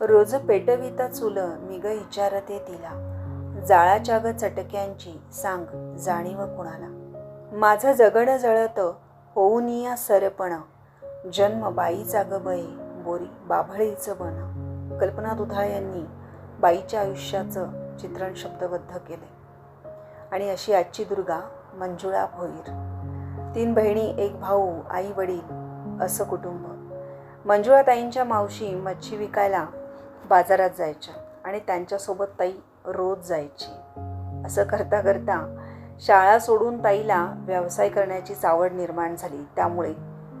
रोज पेटविता चुल मी ग विचारते तिला. जाळाच्या ग चटक्यांची सांग जाणीव कुणाला. माझं जगणं जळत होऊन या सरपण. जन्म बाईचा ग बये बोरी बाभळीचं बन. कल्पना दुधाळ यांनी बाईच्या आयुष्याचं चित्रण शब्दबद्ध केले आणि अशी आजची दुर्गा मंजुळा भोईर. तीन बहिणी एक भाऊ आई वडील असं कुटुंब. मंजुळाताईंच्या मावशी मच्छी विकायला बाजारात जायच्या आणि त्यांच्यासोबत ताई रोज जायची. असं करता करता शाळा सोडून ताईला व्यवसाय करण्याची चावड निर्माण झाली. त्यामुळे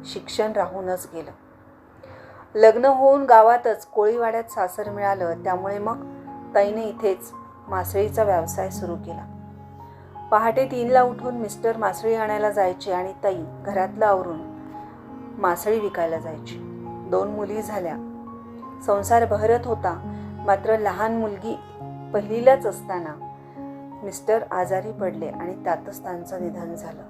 शिक्षण राहूनच गेलं. लग्न होऊन गावातच कोळीवाड्यात सासर मिळालं. त्यामुळे मग ताईने इथेच मासळीचा व्यवसाय सुरू केला. पहाटे तीनला उठून मिस्टर मासळी आणायला जायचे आणि ताई घरातलं आवरून मासळी विकायला जायची. दोन मुली झाल्या. संसार बहरत होता. मात्र लहान मुलगी पहिलीलाच असताना मिस्टर आजारी पडले आणि त्यातच त्यांचं निधन झालं.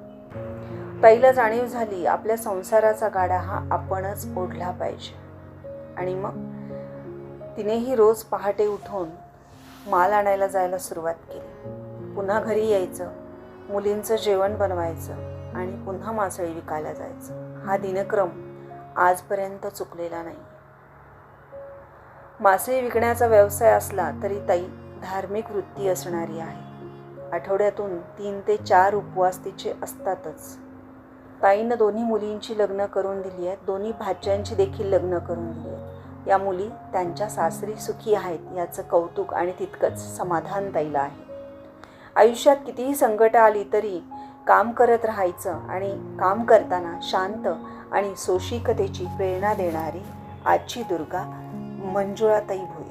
ताईला जाणीव झाली आपल्या संसाराचा गाडा हा आपणच ओढला पाहिजे. आणि मग तिनेही रोज पहाटे उठून माल आणायला जायला सुरुवात केली. पुन्हा घरी यायचं मुलींचं जेवण बनवायचं आणि पुन्हा मासळी विकायला जायचं. हा दिनक्रम आजपर्यंत चुकलेला नाही. मासळी विकण्याचा व्यवसाय असला तरी ताई धार्मिक वृत्ती असणारी आहे. आठवड्यातून तीन ते चार उपवास तिचे असतातच. ताईनं दोन्ही मुलींची लग्न करून दिली आहेत. दोन्ही भाच्यांची देखील लग्न करून दिली आहेत. या मुली त्यांच्या सासरी सुखी आहेत याचं कौतुक आणि तितकंच समाधान ताईला आहे. आयुष्यात कितीही संकट आली तरी काम करत राहायचं आणि काम करताना शांत आणि सोशिकतेची प्रेरणा देणारी आजची दुर्गा मंजुळाताई भोई